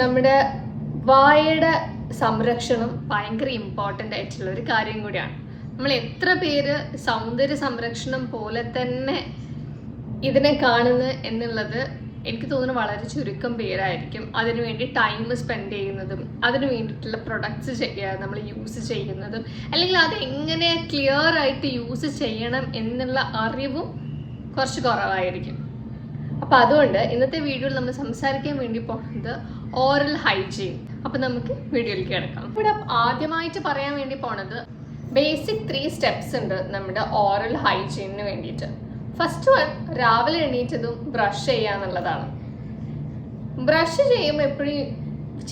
നമ്മുടെ വായയുടെ സംരക്ഷണം ഭയങ്കര ഇമ്പോർട്ടന്റ് ആയിട്ടുള്ള ഒരു കാര്യം കൂടിയാണ്. നമ്മൾ എത്ര പേര് സൗന്ദര്യ സംരക്ഷണം പോലെ തന്നെ ഇതിനെ കാണുന്നത് എന്നുള്ളത് എനിക്ക് തോന്നുന്നു വളരെ ചുരുക്കം പേരായിരിക്കും. അതിനുവേണ്ടി ടൈം സ്പെൻഡ് ചെയ്യുന്നതും അതിനു വേണ്ടിയിട്ടുള്ള പ്രൊഡക്ട്സ് നമ്മൾ യൂസ് ചെയ്യുന്നതും അല്ലെങ്കിൽ അത് എങ്ങനെ ക്ലിയർ ആയിട്ട് യൂസ് ചെയ്യണം എന്നുള്ള അറിവും കുറച്ച് കുറവായിരിക്കും. അപ്പൊ അതുകൊണ്ട് ഇന്നത്തെ വീഡിയോയിൽ നമ്മൾ സംസാരിക്കാൻ വേണ്ടി പോകുന്നത് ഓറൽ ഹൈജീൻ. അപ്പൊ നമുക്ക് വീഡിയോയിലേക്ക് കിടക്കാം. ഇവിടെ ആദ്യമായിട്ട് പറയാൻ വേണ്ടി പോണത് ബേസിക് ത്രീ സ്റ്റെപ്സ് ഉണ്ട് നമ്മുടെ ഓറൽ ഹൈജീനിന് വേണ്ടിയിട്ട്. ഫസ്റ്റ് വൺ രാവിലെ എണീറ്റതും ബ്രഷ് ചെയ്യുക എന്നുള്ളതാണ്. ബ്രഷ് ചെയ്യുമ്പോൾ എപ്പോഴും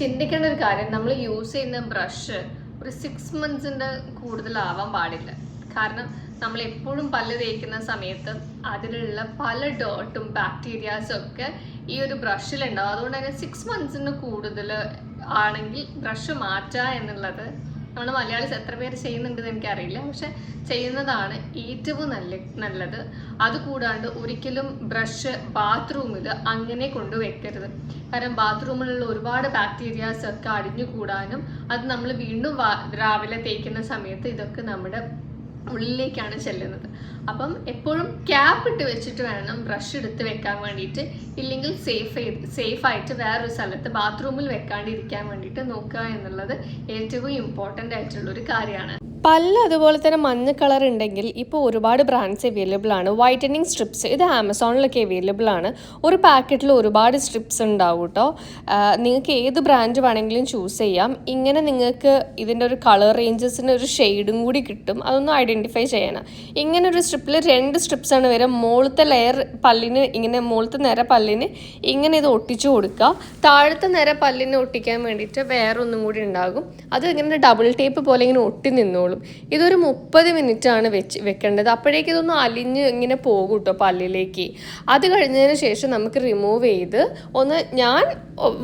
ചിന്തിക്കേണ്ട ഒരു കാര്യം നമ്മൾ യൂസ് ചെയ്യുന്ന ബ്രഷ് ഒരു സിക്സ് മന്ത്സിന്റെ കൂടുതലാവാൻ പാടില്ല. കാരണം നമ്മൾ എപ്പോഴും പല്ല് തേക്കുന്ന സമയത്ത് അതിലുള്ള പല ഡോട്ടും ബാക്ടീരിയാസും ഒക്കെ ഈ ഒരു ബ്രഷിലുണ്ടാവും അതുകൊണ്ട് തന്നെ സിക്സ് മന്ത്സിന് കൂടുതൽ ആണെങ്കിൽ ബ്രഷ് മാറ്റുക എന്നുള്ളത് നമ്മൾ മലയാളീസ് എത്ര പേര് ചെയ്യുന്നുണ്ടെന്ന് എനിക്കറിയില്ല. പക്ഷെ ചെയ്യുന്നതാണ് ഏറ്റവും നല്ല നല്ലത്. അതുകൂടാണ്ട് ഒരിക്കലും ബ്രഷ് ബാത്റൂമിൽ അങ്ങനെ കൊണ്ടുവെക്കരുത് കാരണം ബാത്റൂമിലുള്ള ഒരുപാട് ബാക്ടീരിയാസ് ഒക്കെ അടിഞ്ഞുകൂടാനും അത് നമ്മൾ വീണ്ടും രാവിലെ തേക്കുന്ന സമയത്ത് ഇതൊക്കെ നമ്മുടെ ഉള്ളിലേക്കാണ് ചെല്ലുന്നത്. അപ്പം എപ്പോഴും ക്യാപ്പ് ഇട്ട് വെച്ചിട്ട് വേണം ബ്രഷ് എടുത്ത് വെക്കാൻ വേണ്ടിയിട്ട്. ഇല്ലെങ്കിൽ സേഫ് സേഫ് ആയിട്ട് വേറൊരു സ്ഥലത്ത് ബാത്റൂമിൽ വെക്കാണ്ടിരിക്കാൻ വേണ്ടിയിട്ട് നോക്കുക എന്നുള്ളത് ഏറ്റവും ഇമ്പോർട്ടന്റ് ആയിട്ടുള്ളൊരു കാര്യമാണ്. പല്ല് അതുപോലെ തന്നെ മഞ്ഞ കളർ ഉണ്ടെങ്കിൽ ഇപ്പോൾ ഒരുപാട് ബ്രാൻഡ്സ് അവൈലബിൾ ആണ്. വൈറ്റനിങ് സ്ട്രിപ്സ് ഇത് ആമസോണിലൊക്കെ അവൈലബിൾ ആണ്. ഒരു പാക്കറ്റിൽ ഒരുപാട് സ്ട്രിപ്സ് ഉണ്ടാവും കേട്ടോ നിങ്ങൾക്ക് ഏത് ബ്രാൻഡ് വേണമെങ്കിലും ചൂസ് ചെയ്യാം. ഇങ്ങനെ നിങ്ങൾക്ക് ഇതിന്റെ ഒരു കളർ റേഞ്ചസിന് ഒരു ഷെയ്ഡും കൂടി കിട്ടും. അതൊന്നും ഐഡന്റിഫൈ ചെയ്യണം ഇങ്ങനെ ഒരു സ്ട്രിപ്പിൽ രണ്ട് സ്ട്രിപ്സ് ആണ് വരെ. മുകളിലത്തെ ലെയർ പല്ലിന് ഇങ്ങനെ മുകളിലത്തെ നേരെ പല്ലിന് ഇങ്ങനെ ഇത് ഒട്ടിച്ചു കൊടുക്കുക താഴത്തെ നേരെ പല്ലിന് ഒട്ടിക്കാൻ വേണ്ടിയിട്ട് വേറെ ഒന്നും കൂടി ഉണ്ടാകും. അത് ഇങ്ങനെ ഡബിൾ ടേപ്പ് പോലെ ഇങ്ങനെ ഒട്ടി നിന്നോളും ഇതൊരു മുപ്പത് മിനിറ്റ് ആണ് വെച്ച് വെക്കേണ്ടത്. അപ്പോഴേക്കും ഇതൊന്ന് അലിഞ്ഞ് ഇങ്ങനെ പോകും കേട്ടോ പല്ലിലേക്ക്. അത് കഴിഞ്ഞതിന് ശേഷം നമുക്ക് റിമൂവ് ചെയ്ത് ഒന്ന് ഞാൻ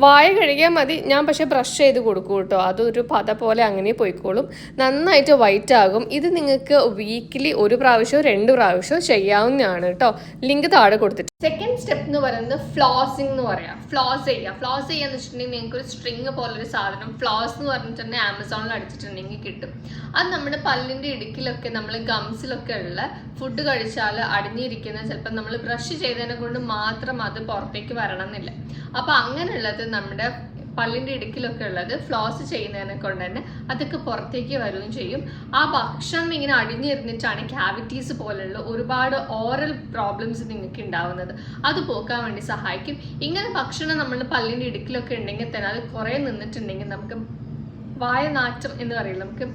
വായ കഴുകിയാൽ മതി. ഞാൻ പക്ഷേ ബ്രഷ് ചെയ്ത് കൊടുക്കും കേട്ടോ. അതൊരു പത പോലെ അങ്ങനെ പോയിക്കോളും. നന്നായിട്ട് വൈറ്റ് ആകും. ഇത് നിങ്ങൾക്ക് വീക്കിലി ഒരു പ്രാവശ്യം രണ്ട് പ്രാവശ്യം ചെയ്യാവുന്നതാണ് കേട്ടോ. ലിങ്ക് താഴെ കൊടുത്തിട്ട്. സെക്കൻഡ് സ്റ്റെപ്പ് എന്ന് പറയുന്നത് ഫ്ലോസിംഗ് എന്ന് പറയാം. ഫ്ലോസ് ചെയ്യുക. ഫ്ലോസ് ചെയ്യാന്ന് വെച്ചിട്ടുണ്ടെങ്കിൽ നിങ്ങൾക്ക് ഒരു സ്ട്രിങ് ഒരു സാധനം ഫ്ലോസ് എന്ന് പറഞ്ഞിട്ടുണ്ടെങ്കിൽ ആമസോണിൽ അടിച്ചിട്ടുണ്ടെങ്കിൽ കിട്ടും. അത് നമ്മുടെ പല്ലിന്റെ ഇടുക്കിലൊക്കെ നമ്മൾ ഗംസിലൊക്കെ ഉള്ള ഫുഡ് കഴിച്ചാൽ അടിഞ്ഞിരിക്കുന്ന ചിലപ്പോൾ നമ്മൾ ബ്രഷ് ചെയ്തതിനെ കൊണ്ട് മാത്രം അത് പുറത്തേക്ക് വരണം എന്നില്ല അപ്പൊ അങ്ങനെയുള്ളത് നമ്മുടെ പല്ലിന്റെ ഇടുക്കിലൊക്കെ ഉള്ളത് ഫ്ലോസ് ചെയ്യുന്നതിനെ കൊണ്ട് തന്നെ അതൊക്കെ പുറത്തേക്ക് വരികയും ചെയ്യും. ആ ഭക്ഷണം ഇങ്ങനെ അടിഞ്ഞിരുന്നിട്ടാണ് ക്യാവിറ്റീസ് പോലുള്ള ഒരുപാട് ഓറൽ പ്രോബ്ലംസ് നിങ്ങൾക്ക് ഉണ്ടാവുന്നത്. അത് പോക്കാൻ വേണ്ടി സഹായിക്കും. ഇങ്ങനെ ഭക്ഷണം നമ്മൾ പല്ലിന്റെ ഇടുക്കിലൊക്കെ ഉണ്ടെങ്കിൽ തന്നെ അത് കുറേ നിന്നിട്ടുണ്ടെങ്കിൽ നമുക്ക് വായനാറ്റം എന്ന് പറയില്ല? നമുക്ക്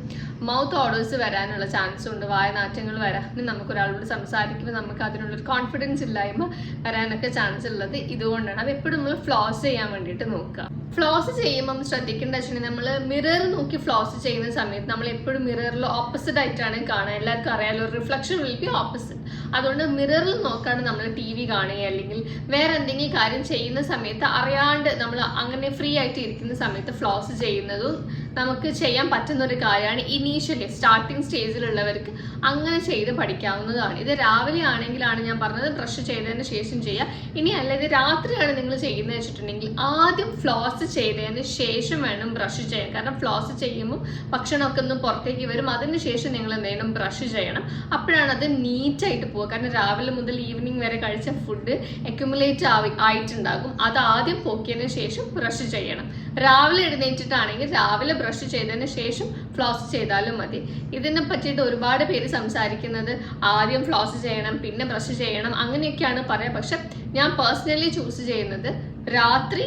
മൗത്ത് ഓർഡേഴ്സ് വരാനുള്ള ചാൻസ് ഉണ്ട്. വായനാറ്റങ്ങൾ വരാനും നമുക്ക് ഒരാളോട് സംസാരിക്കുമ്പോൾ നമുക്ക് അതിനുള്ളൊരു കോൺഫിഡൻസ് ഇല്ലായ്മ വരാനൊക്കെ ചാൻസ് ഉള്ളത് ഇതുകൊണ്ടാണ്. അത് എപ്പോഴും നമ്മൾ ഫ്ലോസ് ചെയ്യാൻ വേണ്ടിയിട്ട് നോക്കുക. ഫ്ലോസ് ചെയ്യുമ്പം ശ്രദ്ധിക്കേണ്ട വെച്ചിട്ടുണ്ടെങ്കിൽ നമ്മൾ മിറർ നോക്കി ഫ്ലോസ് ചെയ്യുന്ന സമയത്ത് നമ്മൾ എപ്പോഴും മിററിൽ ഓപ്പോസിറ്റ് ആയിട്ടാണ് കാണുക. എല്ലാവർക്കും അറിയാലോ റിഫ്ലക്ഷൻ വിൽ ബി ഓപ്പോസിറ്റ് അതുകൊണ്ട് മിററിൽ നോക്കാണ്ട് നമ്മൾ ടി വി കാണുക അല്ലെങ്കിൽ വേറെ എന്തെങ്കിലും കാര്യം ചെയ്യുന്ന സമയത്ത് അറിയാണ്ട് നമ്മൾ അങ്ങനെ ഫ്രീ ആയിട്ട് ഇരിക്കുന്ന സമയത്ത് ഫ്ലോസ് ചെയ്യുന്നതും നമുക്ക് ചെയ്യാൻ പറ്റുന്ന ഒരു കാര്യമാണ് ഇനീഷ്യലി സ്റ്റാർട്ടിങ് സ്റ്റേജിലുള്ളവർക്ക് അങ്ങനെ ചെയ്ത് പഠിക്കാവുന്നതാണ്. ഇത് രാവിലെ ആണെങ്കിലാണ് ഞാൻ പറഞ്ഞത് ബ്രഷ് ചെയ്തതിന് ശേഷം ചെയ്യുക ഇനി അല്ല ഇത് രാത്രിയാണ് നിങ്ങൾ ചെയ്യുന്നത് വെച്ചിട്ടുണ്ടെങ്കിൽ ആദ്യം ഫ്ലോസ് ചെയ്തതിന് ശേഷം വേണം ബ്രഷ് ചെയ്യാൻ. കാരണം ഫ്ലോസ് ചെയ്യുമ്പോൾ ഭക്ഷണമൊക്കെ ഒന്ന് പുറത്തേക്ക് വരും. അതിന് ശേഷം നിങ്ങൾ എന്തെങ്കിലും ബ്രഷ് ചെയ്യണം. അപ്പോഴാണ് അത് നീറ്റായിട്ട് പോകുക കാരണം രാവിലെ മുതൽ ഈവനിങ് വരെ കഴിച്ച ഫുഡ് അക്യുമുലേറ്റ് ആയി ആയിട്ടുണ്ടാകും. അത് ആദ്യം പോക്കിയതിന് ശേഷം ബ്രഷ് ചെയ്യണം. രാവിലെ എഴുന്നേറ്റിട്ടാണെങ്കിൽ രാവിലെ ബ്രഷ് ചെയ്തതിന് ശേഷം ഫ്ലോസ് ചെയ്താലും മതി. ഇതിനെ പറ്റിയിട്ട് ഒരുപാട് പേര് സംസാരിക്കുന്നത് ആദ്യം ഫ്ലോസ് ചെയ്യണം പിന്നെ ബ്രഷ് ചെയ്യണം അങ്ങനെയൊക്കെയാണ് പറയാം പക്ഷെ ഞാൻ പേഴ്സണലി ചൂസ് ചെയ്യുന്നത് രാത്രി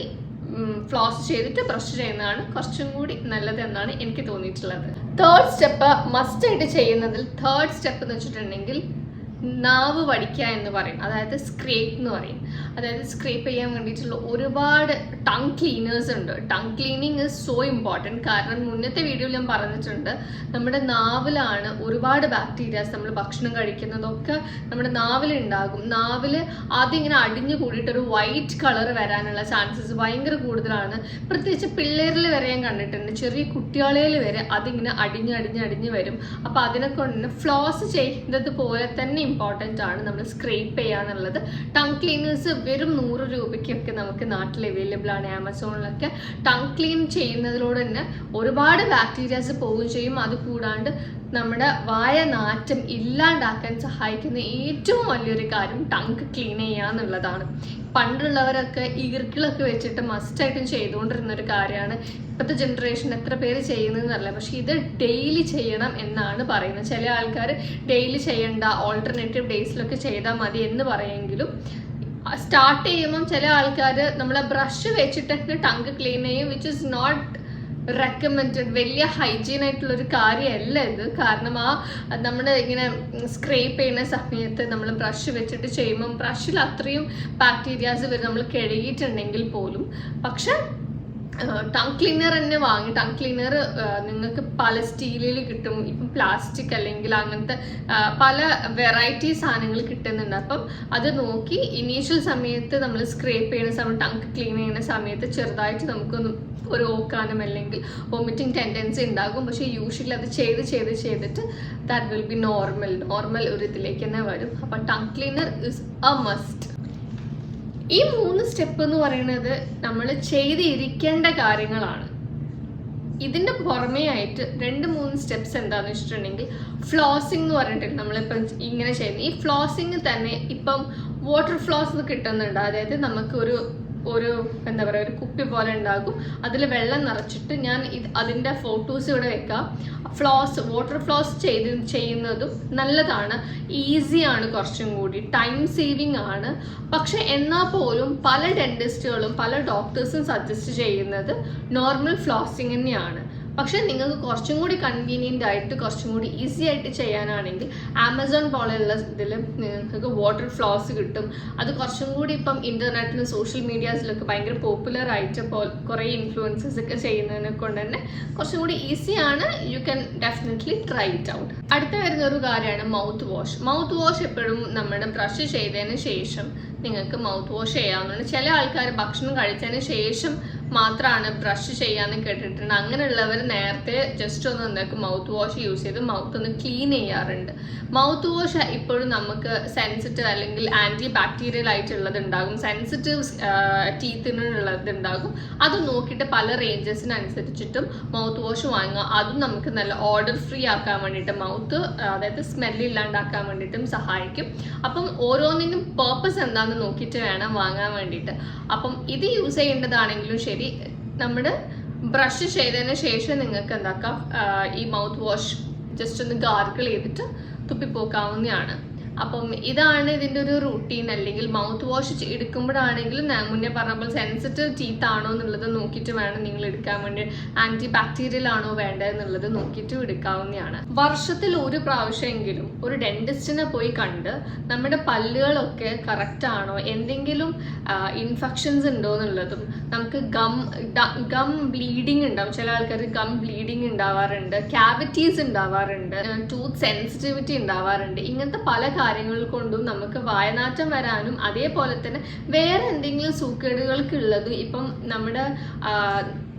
ഫ്ലോസ് ചെയ്തിട്ട് ബ്രഷ് ചെയ്യുന്നതാണ് കുറച്ചും കൂടി നല്ലത് എന്നാണ് എനിക്ക് തോന്നിയിട്ടുള്ളത്. തേർഡ് സ്റ്റെപ്പ് മസ്റ്റ് ആയിട്ട് ചെയ്യുന്നതിൽ തേർഡ് സ്റ്റെപ്പ് എന്ന് വെച്ചിട്ടുണ്ടെങ്കിൽ നാവ് വടിക്കുക എന്ന് പറയും. അതായത് സ്ക്രേപ്പ് എന്ന് പറയും. അതായത് സ്ക്രേപ്പ് ചെയ്യാൻ വേണ്ടിയിട്ടുള്ള ഒരുപാട് ടങ് ക്ലീനേഴ്സ് ഉണ്ട്. Tongue cleaning is so important കാരണം മുന്നത്തെ വീഡിയോയിൽ ഞാൻ പറഞ്ഞിട്ടുണ്ട് നമ്മുടെ നാവിലാണ് ഒരുപാട് ബാക്ടീരിയാസ് നമ്മൾ ഭക്ഷണം കഴിക്കുന്നതൊക്കെ നമ്മുടെ നാവിലുണ്ടാകും നാവിൽ ആദ്യം ഇങ്ങനെ അടിഞ്ഞു കൂടിയിട്ട് ഒരു വൈറ്റ് കളർ വരാനുള്ള ചാൻസസ് ഭയങ്കര കൂടുതലാണ്. പ്രത്യേകിച്ച് പിള്ളേരിൽ വരെ ഞാൻ കണ്ടിട്ടുണ്ട്. ചെറിയ കുട്ടികളിൽ വരെ അതിങ്ങനെ അടിഞ്ഞ് അടിഞ്ഞ് അടിഞ്ഞ് വരും. അപ്പോൾ അതിനെ കൊണ്ട് ഫ്ലോസ് ചെയ്യുന്നത് പോലെ തന്നെ ഇമ്പോർട്ടന്റ് ആണ് നമ്മൾ സ്ക്രേപ്പ് ചെയ്യാന്നുള്ളത് ടങ് ക്ലീനേഴ്സ് വെറും നൂറ് രൂപയ്ക്കൊക്കെ നമുക്ക് നാട്ടിൽ അവൈലബിൾ ആണ് ആമസോണിലൊക്കെ. ടങ് ക്ലീൻ ചെയ്യുന്നതിലൂടെ തന്നെ ഒരുപാട് ബാക്ടീരിയാസ് പോവുകയും ചെയ്യും. അത് കൂടാണ്ട് നമ്മുടെ വായ നാറ്റം ഇല്ലാണ്ടാക്കാൻ സഹായിക്കുന്ന ഏറ്റവും വലിയൊരു കാര്യം ടങ്ക് ക്ലീൻ ചെയ്യുക എന്നുള്ളതാണ്. പണ്ടുള്ളവരൊക്കെ ഈർക്കിളൊക്കെ വെച്ചിട്ട് മസ്റ്റായിട്ടും ചെയ്തുകൊണ്ടിരുന്ന ഒരു കാര്യമാണ്. ഇപ്പോഴത്തെ ജനറേഷൻ എത്ര പേര് ചെയ്യുന്നതെന്നല്ല പക്ഷെ ഇത് ഡെയിലി ചെയ്യണം എന്നാണ് പറയുന്നത്. ചില ആൾക്കാർ ഡെയിലി ചെയ്യണ്ട ഓൾട്ടർനേറ്റീവ് ഡേയ്സിലൊക്കെ ചെയ്താൽ മതി എന്ന് പറയുമെങ്കിലും സ്റ്റാർട്ട് ചെയ്യുമ്പം ചില ആൾക്കാർ നമ്മളെ ബ്രഷ് വെച്ചിട്ട് ടങ്ക് ക്ലീൻ ചെയ്യും വിച്ച് ഇസ് നോട്ട് റെക്കമെൻഡഡ് വലിയ ഹൈജീൻ ആയിട്ടുള്ള ഒരു കാര്യമല്ല ഇത്. കാരണം ആ നമ്മൾ ഇങ്ങനെ സ്ക്രേപ്പ് ചെയ്യുന്ന സമയത്ത് നമ്മൾ ബ്രഷ് വെച്ചിട്ട് ചെയ്യുമ്പം ബ്രഷിൽ അത്രയും ബാക്ടീരിയാസ് വരും നമ്മൾ കഴുകിയിട്ടുണ്ടെങ്കിൽ പോലും. പക്ഷെ ടങ് ക്ലീനർ തന്നെ വാങ്ങി. ടങ് ക്ലീനർ നിങ്ങൾക്ക് പല സ്റ്റീലിൽ കിട്ടും. ഇപ്പം പ്ലാസ്റ്റിക് അല്ലെങ്കിൽ അങ്ങനത്തെ പല വെറൈറ്റി സാധനങ്ങൾ കിട്ടുന്നുണ്ട്. അപ്പം അത് നോക്കി ഇനീഷ്യൽ സമയത്ത് നമ്മൾ സ്ക്രേപ്പ് ചെയ്യുന്ന സമയം ടങ് ക്ലീൻ ചെയ്യുന്ന സമയത്ത് ചെറുതായിട്ട് നമുക്കൊന്ന് ഒരു ഓക്കാനം അല്ലെങ്കിൽ വോമിറ്റിംഗ് ടെൻഡൻസി ഉണ്ടാകും. പക്ഷേ യൂഷ്വലി അത് ചെയ്ത് ചെയ്ത് ചെയ്തിട്ട് that will be normal normal ഒരു ഇതിലേക്ക് തന്നെ വരും. അപ്പം tongue cleaner is a must ഈ മൂന്ന് സ്റ്റെപ്പ് എന്ന് പറയുന്നത് നമ്മൾ ചെയ്തിരിക്കേണ്ട കാര്യങ്ങളാണ്. ഇതിന്റെ പുറമേ ആയിട്ട് രണ്ട് മൂന്ന് സ്റ്റെപ്സ് എന്താന്ന് വെച്ചിട്ടുണ്ടെങ്കിൽ ഫ്ലോസിംഗ് എന്ന് പറഞ്ഞിട്ട് നമ്മളിപ്പം ഇങ്ങനെ ചെയ്യുന്നത്. ഈ ഫ്ലോസിംഗ് തന്നെ ഇപ്പം വാട്ടർ ഫ്ലോസ് കിട്ടുന്നുണ്ട്. അതായത് നമുക്ക് ഒരു എന്താ പറയുക ഒരു കുപ്പി പോലെ ഉണ്ടാകും. അതിൽ വെള്ളം നിറച്ചിട്ട് ഞാൻ ഇത് അതിന്റെ ഫോട്ടോസ് ഇവിടെ വെക്കാം. ഫ്ലോസ് വാട്ടർ ഫ്ലോസ് ചെയ്ത് ചെയ്യുന്നതും നല്ലതാണ്. ഈസിയാണ് കുറച്ചും കൂടി. ടൈം സേവിങ് ആണ്. പക്ഷെ എന്നാൽ പോലും പല ഡെന്റിസ്റ്റുകളും പല ഡോക്ടേഴ്സും സജസ്റ്റ് ചെയ്യുന്നത് നോർമൽ ഫ്ലോസിങ് തന്നെയാണ്. പക്ഷെ നിങ്ങൾക്ക് കുറച്ചും കൂടി കൺവീനിയന്റ് ആയിട്ട് കുറച്ചും കൂടി ഈസി ആയിട്ട് ചെയ്യാനാണെങ്കിൽ ആമസോൺ പോലെയുള്ള ഇതിൽ നിങ്ങൾക്ക് വാട്ടർ ഫ്ലോസ് കിട്ടും. അത് കുറച്ചും കൂടി ഇപ്പം ഇന്റർനെറ്റിലും സോഷ്യൽ മീഡിയാസിലൊക്കെ ഭയങ്കര പോപ്പുലർ ആയിട്ട് കുറേ ഇൻഫ്ലുവൻസസ് ഒക്കെ ചെയ്യുന്നതിനെ കൊണ്ട് തന്നെ കുറച്ചും കൂടി ഈസിയാണ് you can definitely try it out അടുത്ത വരുന്ന ഒരു കാര്യമാണ് മൗത്ത് വാഷ് മൗത്ത് വാഷ് എപ്പോഴും നമ്മുടെ ബ്രഷ് ചെയ്തതിന് ശേഷം നിങ്ങൾക്ക് മൗത്ത് വാഷ് ചെയ്യാവുന്നതാണ്. ചില ആൾക്കാർ ഭക്ഷണം കഴിച്ചതിന് ശേഷം മാത്രമാണ് ബ്രഷ് ചെയ്യാന്ന് കേട്ടിട്ടുണ്ട്. അങ്ങനെയുള്ളവർ നേരത്തെ ജസ്റ്റ് ഒന്ന് എന്താക്കും മൗത്ത് വാഷ് യൂസ് ചെയ്ത് മൗത്ത് ഒന്ന് ക്ലീൻ ചെയ്യാറുണ്ട്. മൗത്ത് വാഷ് ഇപ്പോഴും നമുക്ക് സെൻസിറ്റീവ് അല്ലെങ്കിൽ ആന്റി ബാക്ടീരിയൽ ആയിട്ടുള്ളത് ഉണ്ടാകും. സെൻസിറ്റീവ് ടീത്തിനുള്ളത് ഉണ്ടാകും. അത് നോക്കിയിട്ട് പല റേഞ്ചസിനനുസരിച്ചിട്ടും മൗത്ത് വാഷ് വാങ്ങുക. അതും നമുക്ക് നല്ല ഓർഡർ ഫ്രീ ആക്കാൻ വേണ്ടിയിട്ട് മൗത്ത് അതായത് സ്മെല്ല് ഇല്ലാണ്ടാക്കാൻ വേണ്ടിയിട്ടും സഹായിക്കും. അപ്പം ഓരോന്നിനും പേർപ്പസ് എന്താണെന്ന് നോക്കിയിട്ട് വേണം വാങ്ങാൻ വേണ്ടിയിട്ട്. അപ്പം ഇത് യൂസ് ചെയ്യേണ്ടതാണെങ്കിലും ശരി നമ്മുടെ ബ്രഷ് ചെയ്തതിന് ശേഷം നിങ്ങൾക്ക് എന്താക്കാം ഈ മൗത്ത് വാഷ് ജസ്റ്റ് ഒന്ന് ഗാർഗിൾ ചെയ്തിട്ട് തുപ്പിപ്പോക്കാവുന്നതാണ്. അപ്പം ഇതാണ് ഇതിന്റെ ഒരു റൂട്ടീൻ അല്ലെങ്കിൽ മൗത്ത് വാഷ് എടുക്കുമ്പോഴാണെങ്കിലും മുന്നേ പറഞ്ഞ പോലെ സെൻസിറ്റീവ് ടീത്ത് ആണോ എന്നുള്ളത് നോക്കിയിട്ട് വേണം നിങ്ങൾ എടുക്കാൻ വേണ്ടി. ആന്റി ബാക്ടീരിയൽ ആണോ വേണ്ടത് എന്നുള്ളത് നോക്കിയിട്ട് എടുക്കാവുന്നതാണ്. വർഷത്തിൽ ഒരു പ്രാവശ്യമെങ്കിലും ഒരു ഡെന്റിസ്റ്റിനെ പോയി കണ്ട് നമ്മുടെ പല്ലുകളൊക്കെ കറക്റ്റ് ആണോ? എന്തെങ്കിലും ഇൻഫെക്ഷൻസ് ഉണ്ടോ എന്നുള്ളതും നമുക്ക് ഗം ഗം ബ്ലീഡിങ് ഉണ്ടാവും. ചില ആൾക്കാർ ഗം ബ്ലീഡിങ് ഉണ്ടാവാറുണ്ട്. ക്യാവിറ്റീസ് ഉണ്ടാവാറുണ്ട്. ടൂത്ത് സെൻസിറ്റിവിറ്റി ഉണ്ടാവാറുണ്ട്. ഇങ്ങനത്തെ പല കാര്യങ്ങൾ കൊണ്ടും നമുക്ക് വായനാറ്റം വരാനും അതേപോലെ തന്നെ വേറെ എന്തെങ്കിലും സൂക്കേടുകൾക്കുള്ളതും ഇപ്പം നമ്മുടെ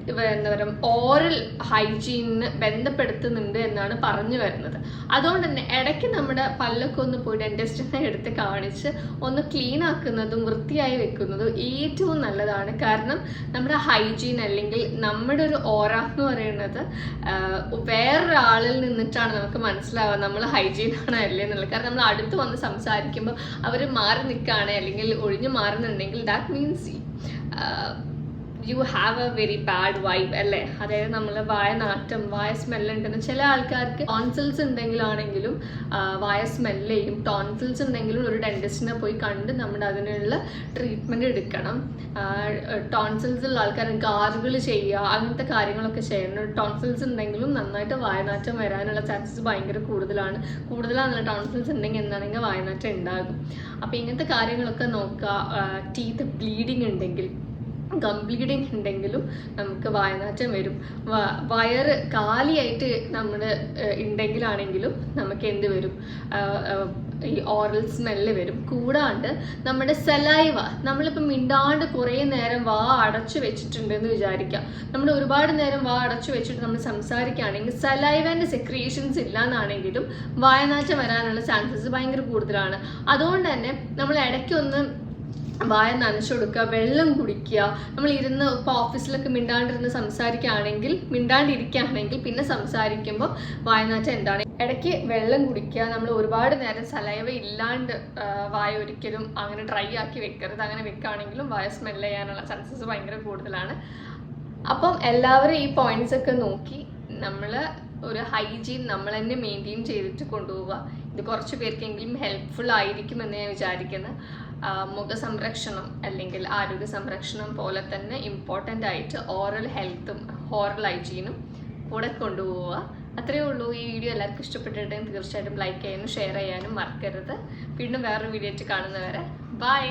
എന്താ പറയുക ഓറൽ ഹൈജീനിന് ബന്ധപ്പെടുത്തുന്നുണ്ട് എന്നാണ് പറഞ്ഞു വരുന്നത്. അതുകൊണ്ട് തന്നെ ഇടയ്ക്ക് നമ്മുടെ പല്ലൊക്കെ ഒന്ന് പോയി ഡെന്റിസ്റ്റിനെ എടുത്ത് കാണിച്ച് ഒന്ന് ക്ലീൻ ആക്കുന്നതും വൃത്തിയായി വെക്കുന്നതും ഏറ്റവും നല്ലതാണ്. കാരണം നമ്മുടെ ഹൈജീൻ അല്ലെങ്കിൽ നമ്മുടെ ഒരു ഓറ എന്ന് പറയുന്നത് വേറൊരാളിൽ നിന്നിട്ടാണ് നമുക്ക് മനസ്സിലാവുക നമ്മൾ ഹൈജീൻ ആണോ അല്ലേ എന്നുള്ളത്. കാരണം നമ്മൾ അടുത്ത് വന്ന് സംസാരിക്കുമ്പോൾ അവർ മാറി നിൽക്കുകയാണ് അല്ലെങ്കിൽ ഒഴിഞ്ഞു മാറുന്നുണ്ടെങ്കിൽ that means you have a very bad vibe അല്ലേ? അതായത് നമ്മൾ വായ നാറ്റം വായ സ്മെല്ലുണ്ടെന്ന് ചില ആൾക്കാർക്ക് ടോൺസിൽസ് ഉണ്ടെങ്കിലാണെങ്കിലും വായ സ്മെല്ല് ചെയ്യും. ടോൺസിൽസ് ഉണ്ടെങ്കിലും ഒരു ഡെന്റിസ്റ്റിനെ പോയി കണ്ട് നമ്മുടെ അതിനുള്ള ട്രീറ്റ്മെന്റ് എടുക്കണം. ടോൺസിൽസ് ഉള്ള ആൾക്കാർ ഗാർഗിൾ ചെയ്യുക അങ്ങനത്തെ കാര്യങ്ങളൊക്കെ ചെയ്യണം. ടോൺസിൽസ് ഉണ്ടെങ്കിലും നന്നായിട്ട് വായനാറ്റം വരാനുള്ള ചാൻസസ് ഭയങ്കര കൂടുതലാണ്. കൂടുതലാണല്ലോ ടോൺസിൽസ് ഉണ്ടെങ്കിൽ എന്താണെങ്കിൽ വായനാറ്റം ഉണ്ടാകും. അപ്പോൾ ഇങ്ങനത്തെ കാര്യങ്ങളൊക്കെ നോക്കുക. ടീത്ത് ബ്ലീഡിങ് ഉണ്ടെങ്കിൽ ബ്ലീഡിങ് ഉണ്ടെങ്കിലും നമുക്ക് വായനാറ്റം വരും. വയറ് കാലിയായിട്ട് നമ്മൾ ഉണ്ടെങ്കിലാണെങ്കിലും നമുക്ക് എന്ത് വരും? ഈ ഓറൽ സ്മെല്ല് വരും. കൂടാണ്ട് നമ്മുടെ സെലൈവ നമ്മളിപ്പോൾ മിണ്ടാണ്ട് കുറേ നേരം വാ അടച്ചു വെച്ചിട്ടുണ്ട് എന്ന് വിചാരിക്കാം. നമ്മൾ ഒരുപാട് നേരം വാ അടച്ചു വെച്ചിട്ട് നമ്മൾ സംസാരിക്കുകയാണെങ്കിൽ സെലൈവന്റെ സെക്രിയേഷൻസ് ഇല്ലാന്നാണെങ്കിലും വായനാറ്റം വരാനുള്ള ചാൻസസ് ഭയങ്കര കൂടുതലാണ്. അതുകൊണ്ട് തന്നെ നമ്മൾ ഇടയ്ക്കൊന്ന് വായ നനച്ചു കൊടുക്കുക വെള്ളം കുടിക്കുക നമ്മൾ ഇരുന്ന് ഇപ്പോൾ ഓഫീസിലൊക്കെ മിണ്ടാണ്ടിരുന്ന് സംസാരിക്കുകയാണെങ്കിൽ മിണ്ടാണ്ടിരിക്കുകയാണെങ്കിൽ പിന്നെ സംസാരിക്കുമ്പോൾ വായനാറ്റം എന്താണ്? ഇടയ്ക്ക് വെള്ളം കുടിക്കുക നമ്മൾ ഒരുപാട് നേരം സലൈവ ഇല്ലാണ്ട് വായ ഒരിക്കലും അങ്ങനെ ഡ്രൈ ആക്കി വെക്കരുത്. അങ്ങനെ വെക്കുകയാണെങ്കിലും വായ സ്മെല്ല് ചെയ്യാനുള്ള ചാൻസസ് ഭയങ്കര കൂടുതലാണ്. അപ്പം എല്ലാവരും ഈ പോയിന്റ്സ് ഒക്കെ നോക്കി നമ്മൾ ഒരു ഹൈജീൻ നമ്മൾ തന്നെ മെയിന്റെയിൻ ചെയ്തിട്ട് കൊണ്ടുപോവുക. ഇത് കുറച്ച് പേർക്കെങ്കിലും ഹെൽപ്ഫുൾ ആയിരിക്കുമെന്ന് ഞാൻ വിചാരിക്കുന്നു. മുഖ മുഖസംരക്ഷണം അല്ലെങ്കിൽ ആരോഗ്യ സംരക്ഷണം പോലെ തന്നെ ഇമ്പോർട്ടന്റ് ആയിട്ട് ഓറൽ ഹെൽത്തും ഓറൽ ഹൈജീനും കൂടെ കൊണ്ടുപോവുക. അത്രയേ ഉള്ളൂ. ഈ വീഡിയോ എല്ലാവർക്കും ഇഷ്ടപ്പെട്ടിട്ടുണ്ടെങ്കിൽ തീർച്ചയായിട്ടും ലൈക്ക് ചെയ്യാനും ഷെയർ ചെയ്യാനും മറക്കരുത്. വീണ്ടും വേറൊരു വീഡിയോ ആയിട്ട് കാണുന്നവരെ. ബൈ